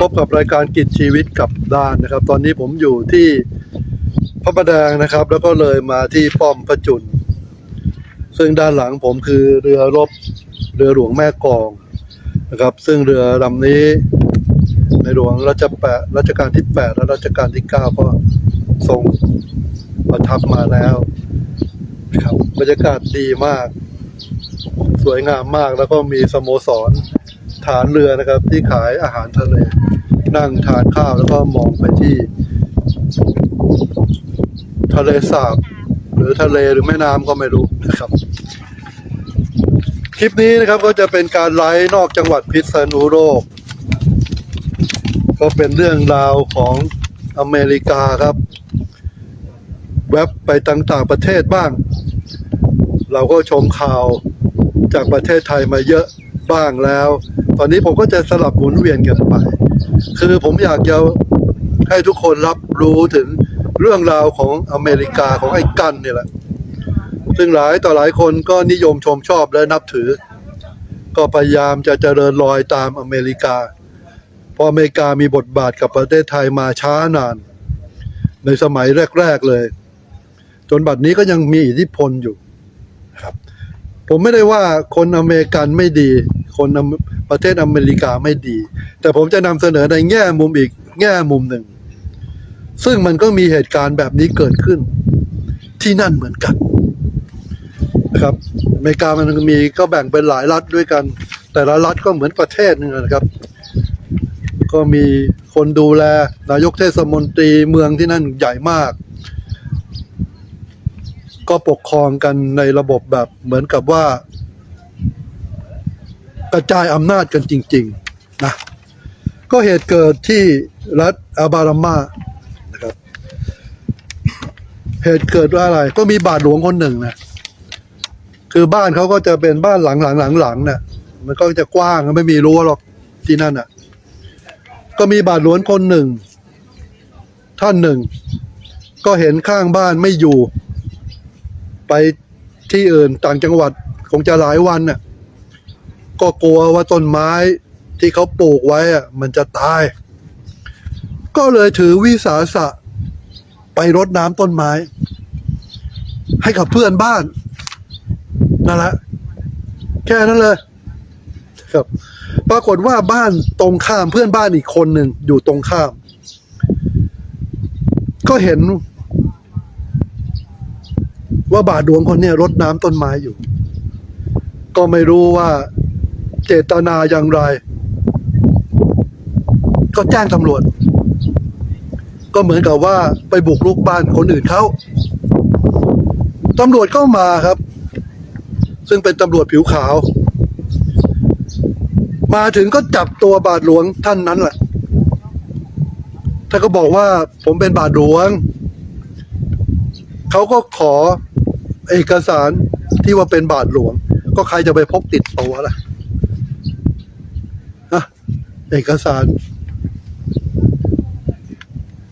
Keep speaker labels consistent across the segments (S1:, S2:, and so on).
S1: พบกับรายการกิจชีวิตกับด้านนะครับ ตอนนี้ผมอยู่ที่พระประแดงนะครับ แล้วก็เลยมาที่ป้อมพระจุลซึ่งด้านหลังผมคือเรือรบเรือหลวงแม่กองนะครับ ซึ่งเรือลำนี้ ในหลวงรัชแปดรัชกาลที่แปดและรัชกาลที่เก้าก็ทรงประทับมาแล้วครับบรรยากาศดีมาก สวยงามมากแล้วก็มีสโมสร ฐานเรือนะครับ ที่ขายอาหารทะเล นั่งทานข้าวแล้วก็มองไปที่ ทะเลสาบ หรือทะเลหรือแม่น้ำก็ไม่รู้นะครับ คลิปนี้นะครับก็จะเป็นการไลฟ์นอกจังหวัดพิษณุโลกก็เป็นเรื่องราวของอเมริกาครับ แว็บไปต่างๆประเทศบ้าง เราก็ชมข่าวจากประเทศไทยมาเยอะ บ้างแล้ว ตอนนี้ผมก็จะสลับหมุนเวียนกันไป คือผมอยากจะให้ทุกคนรับรู้ถึงเรื่องราวของอเมริกาของไอ้กันนี่แหละ ซึ่งหลายต่อหลายคนก็นิยมชมชอบและนับถือ ก็พยายามจะเจริญรอยตามอเมริกา เพราะอเมริกามีบทบาทกับประเทศไทยมาช้านาน ในสมัยแรก ๆเลย จนบัดนี้ก็ยังมีอิทธิพลอยู่ครับ ผมไม่ได้ว่าคนอเมริกันไม่ดี คนประเทศอเมริกาไม่ดี แต่ผมจะนำเสนอในแง่มุมอีกแง่มุมหนึ่ง ซึ่งมันก็มีเหตุการณ์แบบนี้เกิดขึ้น ที่นั่นเหมือนกันนะครับอเมริกามันมีก็แบ่งเป็นหลายรัฐด้วยกัน แต่ละรัฐก็เหมือนประเทศนึงนะครับ ก็มีคนดูแลนายกเทศมนตรีเมืองที่นั่นใหญ่มาก ก็ปกครองกันในระบบแบบเหมือนกับว่า กระจายอำนาจกันจริงๆนะก็เหตุเกิดที่รัฐอาบารามานะครับเหตุเกิดว่าอะไร ก็มีบาทหลวงคนหนึ่งนะคือบ้านเขาก็จะเป็นบ้านหลังหลังหลังหลังเนี่ยมันก็จะกว้างไม่มีรั้วหรอกที่นั่นอะ ก็มีบาทหลวงคนหนึ่ง ท่านหนึ่ง ก็เห็นข้างบ้านไม่อยู่ ไปที่อื่นต่างจังหวัดคงจะหลายวันน่ะ ก็กลัวว่าต้นไม้ที่เขาปลูกไว้อะมันจะตาย ก็เลยถือวิสาสะไปรดน้ำต้นไม้ ให้กับเพื่อนบ้านนั่นแหละแค่นั้นเลย ครับ ปรากฏว่าบ้านตรงข้ามเพื่อนบ้านอีกคนหนึ่งอยู่ตรงข้าม ก็เห็น ว่าบาทหลวงคนเนี้ยรดน้ำต้นไม้อยู่ ก็ไม่รู้ว่า เจตนาอย่างไร ก็แจ้งตำรวจ ก็เหมือนกับว่าไปบุกรุกบ้านคนอื่นเขาตำรวจก็มาครับ ซึ่งเป็นตำรวจผิวขาว มาถึงก็จับตัวบาทหลวงท่านนั้นแหละท่านก็บอกว่าผมเป็นบาทหลวง เขาก็ขอเอกสารที่ว่าเป็นบาทหลวง ก็ใครจะไปพกติดตัวล่ะ เอกสาร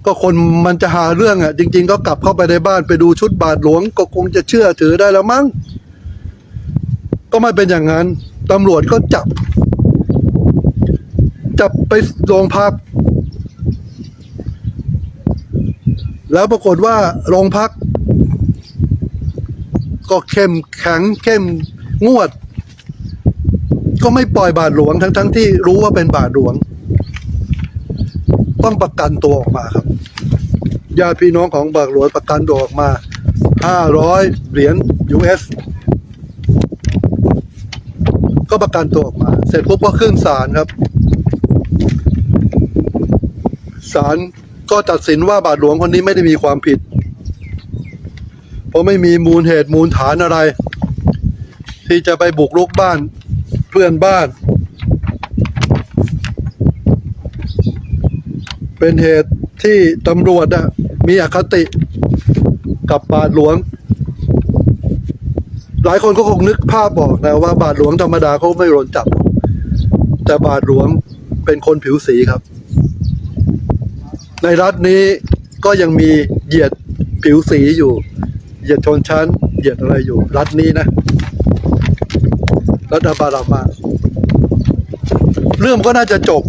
S1: ก็คนมันจะหาเรื่องอะ จริง ๆ ก็กลับเข้าไปในบ้านไปดูชุดบาทหลวง ก็คงจะเชื่อถือได้แล้วมั้งก็ไม่เป็นอย่างนั้นตำรวจก็จับ จับไปโรงพัก แล้วปรากฏว่าโรงพัก ก็เข้มแข็งเข้มงวด ก็ไม่ปล่อยบาทหลวงทั้งๆทที่รู้ว่าเป็นบาทหลวง ต้องประกันตัวออกมาครับญาติพี่น้องของบาทหลวงประกันตัวออกมาห้าร้อยเหรียญ US ก็ประกันตัวออกมา เสร็จปุ๊บก็ขึ้นศาลครับศาลก็ตัดสินว่าบาทหลวงคนนี้ไม่ได้มีความผิด เพราะไม่มีมูลเหตุมูลฐานอะไร ที่จะไปบุกรุกบ้าน เพื่อนบ้าน เป็นเหตุที่ตำรวจอะมีอคติกับบาทหลวง หลายคนก็คงนึกภาพบอกนะว่าบาทหลวงธรรมดาเขาไม่โดนจับ แต่บาทหลวงเป็นคนผิวสีครับ ในรัฐนี้ก็ยังมีเหยียดผิวสีอยู่ เหยียดชนชั้น เหยียดอะไรอยู่ รัฐนี้นะ รัฐบารามา เรื่องก็น่าจะจบ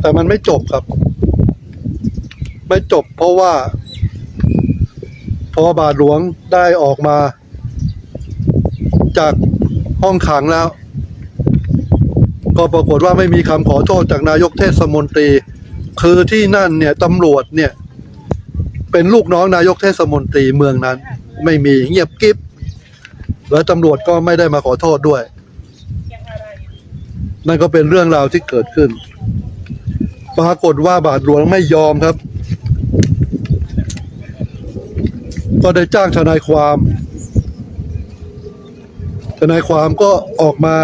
S1: แต่มันไม่จบครับ ไม่จบเพราะว่าพอบาทหลวงได้ออกมา จากห้องขังแล้ว ก็ปรากฏว่าไม่มีคำขอโทษจากนายกเทศมนตรี คือที่นั่นเนี่ยตำรวจเนี่ย เป็นลูกน้องนายกเทศมนตรีเมืองนั้น ไม่มีเงียบกิ๊บ แล้วตำรวจก็ไม่ได้มาขอโทษด้วย นั่นก็เป็นเรื่องราวที่เกิดขึ้น ปรากฏว่าบาทหลวงไม่ยอมครับ ก็ได้จ้างทนายความ ทนายความก็ออกมา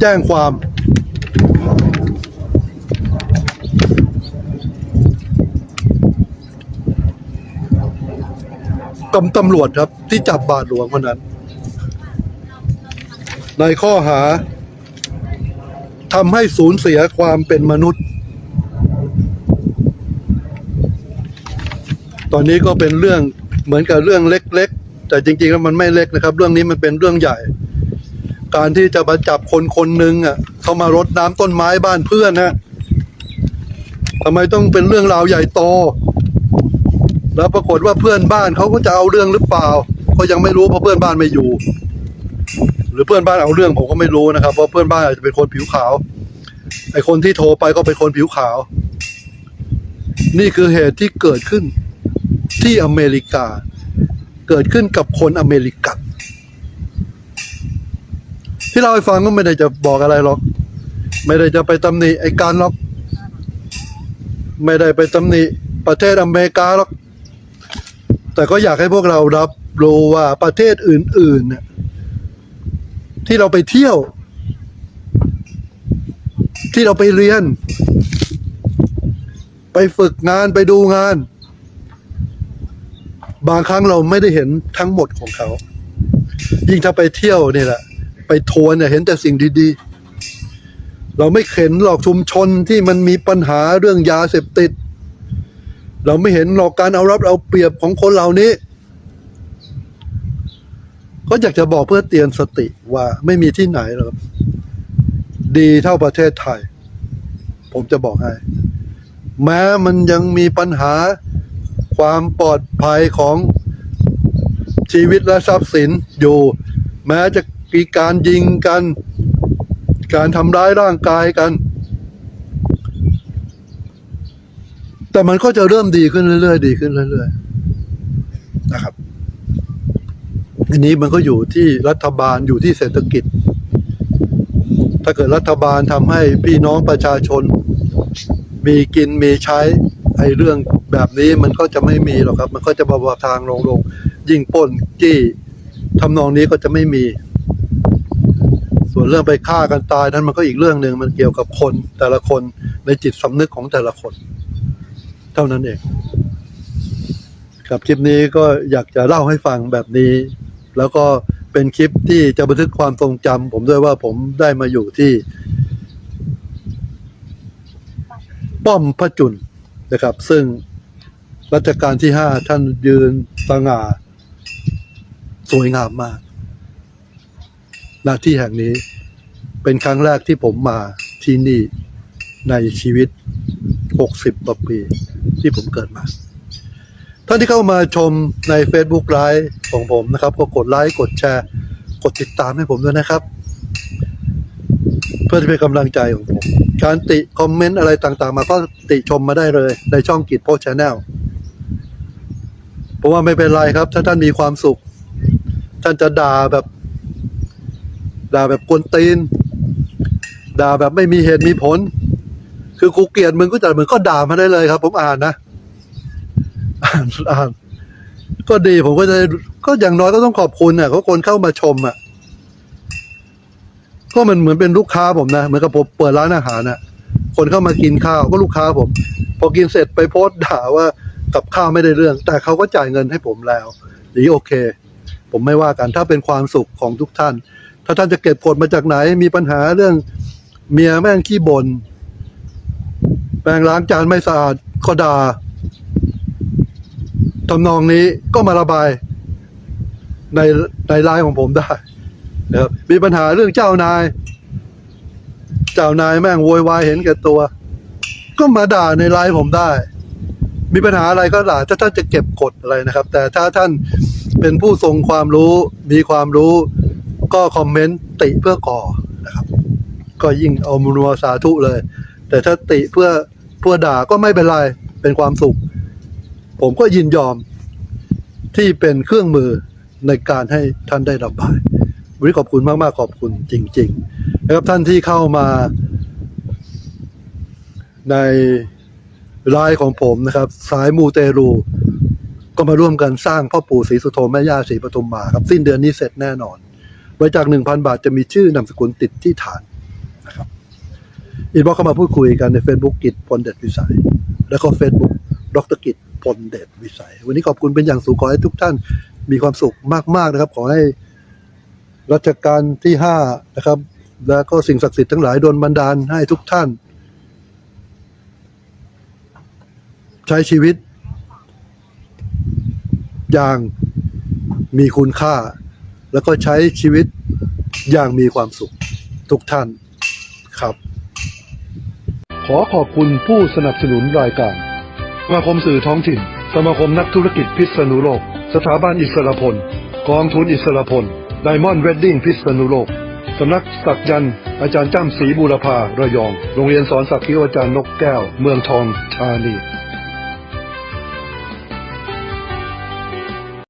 S1: แจ้งความ ตำตำรวจครับ ที่จับบาทหลวงคนนั้น ในข้อหาทำให้สูญเสียความเป็นมนุษย์ ตอนนี้ก็เป็นเรื่องเหมือนกับเรื่องเล็ก ๆ แต่จริงๆแล้วมันไม่เล็กนะครับ เรื่องนี้มันเป็นเรื่องใหญ่ การที่จะมาจับคนคนหนึ่งอะเขามารดน้ำต้นไม้บ้านเพื่อนนะทำไมต้องเป็นเรื่องราวใหญ่โต แล้วปรากฏว่าเพื่อนบ้านเขาก็จะเอาเรื่องหรือเปล่า ก็ยังไม่รู้เพราะเพื่อนบ้านไม่อยู่ หรือเพื่อนบ้านเอาเรื่องผมก็ไม่รู้นะครับเพราะเพื่อนบ้านอาจจะเป็นคนผิวขาวไอคนที่โทรไปก็เป็นคนผิวขาว นี่คือเหตุที่เกิดขึ้นที่อเมริกา เกิดขึ้นกับคนอเมริกันที่เราให้ฟังก็ไม่ได้จะบอกอะไรหรอก ไม่ได้จะไปตำหนิไอการหรอก ไม่ได้ไปตำหนิประเทศอเมริกาหรอก แต่ก็อยากให้พวกเรารับรู้ว่าประเทศอื่นๆเนี่ยที่เราไปเที่ยว ที่เราไปเรียน ไปฝึกงานไปดูงาน บางครั้งเราไม่ได้เห็นทั้งหมดของเขา ยิ่งถ้าไปเที่ยวนี่แหละ ไปทัวร์เนี่ยเห็นแต่สิ่งดีๆ เราไม่เห็นหรอกชุมชนที่มันมีปัญหาเรื่องยาเสพติด เราไม่เห็นหรอกการเอารับเอาเปรียบของคนเหล่านี้ ก็อยากจะบอกเพื่อเตือนสติว่าไม่มีที่ไหนหรอกดีเท่าประเทศไทย ผมจะบอกให้ แม้มันยังมีปัญหาความปลอดภัยของชีวิตและทรัพย์สินอยู่ แม้จะมีการยิงกัน การทำร้ายร่างกายกัน แต่มันก็จะเริ่มดีขึ้นเรื่อยๆดีขึ้นเรื่อยๆนะครับ อันนี้มันก็อยู่ที่รัฐบาลอยู่ที่เศรษฐกิจ ถ้าเกิดรัฐบาลทำให้พี่น้องประชาชน มีกินมีใช้ไอ้เรื่องแบบนี้มันก็จะไม่มีหรอกครับ มันก็จะมาทางลงลงยิ่งปล้นจี้ทำนองนี้ก็จะไม่มี ส่วนเรื่องไปฆ่ากันตายนั้นมันก็อีกเรื่องหนึ่งมันเกี่ยวกับคนแต่ละคนในจิตสำนึกของแต่ละคน เท่านั้นเอง ครับคลิปนี้ก็อยากจะเล่าให้ฟังแบบนี้ แล้วก็เป็นคลิปที่จะบันทึกความทรงจำผมด้วยว่าผมได้มาอยู่ที่ ป้อมพระจุลนะครับ ซึ่งรัชกาลที่ห้าท่านยืนสง่าสวยงามมากณที่แห่งนี้เป็นครั้งแรกที่ผมมาที่นี่ในชีวิต 60กว่าปี ที่ผมเกิดมา ท่านที่เข้ามาชมใน Facebook ไลฟ์ของผมนะครับ ก็กดไลค์กดแชร์ กดติดตามให้ผมด้วยนะครับ เพื่อจะเป็นกำลังใจของผมการติคอมเมนต์อะไรต่างๆ มาก็ติชมมาได้เลยในช่องกิจโพสชแนลเพราะว่าไม่เป็นไรครับ ถ้าท่านมีความสุข ท่านจะด่าแบบ ด่าแบบกวนตีน ด่าแบบไม่มีเหตุมีผล คือกูเกลียดมึงก็จะมึงก็ด่ามาได้เลยครับ ผมอ่านนะอ่านอ่านก็ดีผมก็จะก็อย่างน้อยก็ต้องขอบคุณอะเขาคนเข้ามาชมอะก็มันเหมือนเป็นลูกค้าผมนะเหมือนกับผมเปิดร้านอาหารน่ะ คนเข้ามากินข้าวก็ลูกค้าผม พอกินเสร็จไปโพสต์ด่าว่ากับข้าวไม่ได้เรื่อง แต่เขาก็จ่ายเงินให้ผมแล้วนี่โอเค ผมไม่ว่ากันถ้าเป็นความสุขของทุกท่าน ถ้าท่านจะเก็บกดมาจากไหนมีปัญหาเรื่องเมียแม่งขี้บน่น แปรงล้างจานไม่สะอาดก็ด่าทำนองนี้ก็มาระบายในในไลน์ของผมได้นะครับมีปัญหาเรื่องเจ้านาย เจ้านายแม่งโวยวายเห็นแก่ตัว ก็มาด่าในไลฟ์ผมได้ มีปัญหาอะไรก็ด่าถ้าท่านจะเก็บกดอะไรนะครับ แต่ถ้าท่านเป็นผู้ทรงความรู้มีความรู้ ก็คอมเมนต์ติเพื่อก่อนะครับ ก็ยิ่งเอามุนวาสาธุเลย แต่ถ้าติเพื่อ เพื่อด่าก็ไม่เป็นไร เป็นความสุข ผมก็ยินยอมที่เป็นเครื่องมือในการให้ท่านได้ระบายวันนี้ขอบคุณมาก ๆ ขอบคุณจริง ๆ นะครับท่านที่เข้ามา ในไลน์ของผมนะครับ สายมูเตรู ก็มาร่วมกันสร้างพ่อปู่ศรีสุโธแม่ย่าศรีปทุมมาครับ สิ้นเดือนนี้เสร็จแน่นอนไว้จากหนึ่งพันบาทจะมีชื่อนามสกุลติดที่ฐาน อินบ็อกเข้ามาพูดคุยกันใน Facebook กิจพลเดชวิสัย แล้วก็ Facebook ดรกิจพลเดชวิสัย วันนี้ขอบคุณเป็นอย่างสูงขอให้ทุกท่านมีความสุขมาก ๆ นะครับ ขอให้รัชกาลที่ห้านะครับ แล้วก็สิ่งศักดิ์สิทธิ์ทั้งหลายโดนบันดาลให้ทุกท่าน ใช้ชีวิต อย่างมีคุณค่า แล้วก็ใช้ชีวิตอย่างมีความสุขทุกท่านครับ ขอขอบคุณผู้สนับสนุนรายการสมาคมสื่อท้องถิ่น สมาคมนักธุรกิจพิษณุโลก สถาบันอิสระพล กองทุนอิสระพลไดมอนด์เวดดิ้งพิษณุโลก สำนักสักยันต์อาจารย์จ้ำศรีบูรพาระยอง โรงเรียนสอนสักคิวอาจารย์นกแก้ว เมืองทองธานี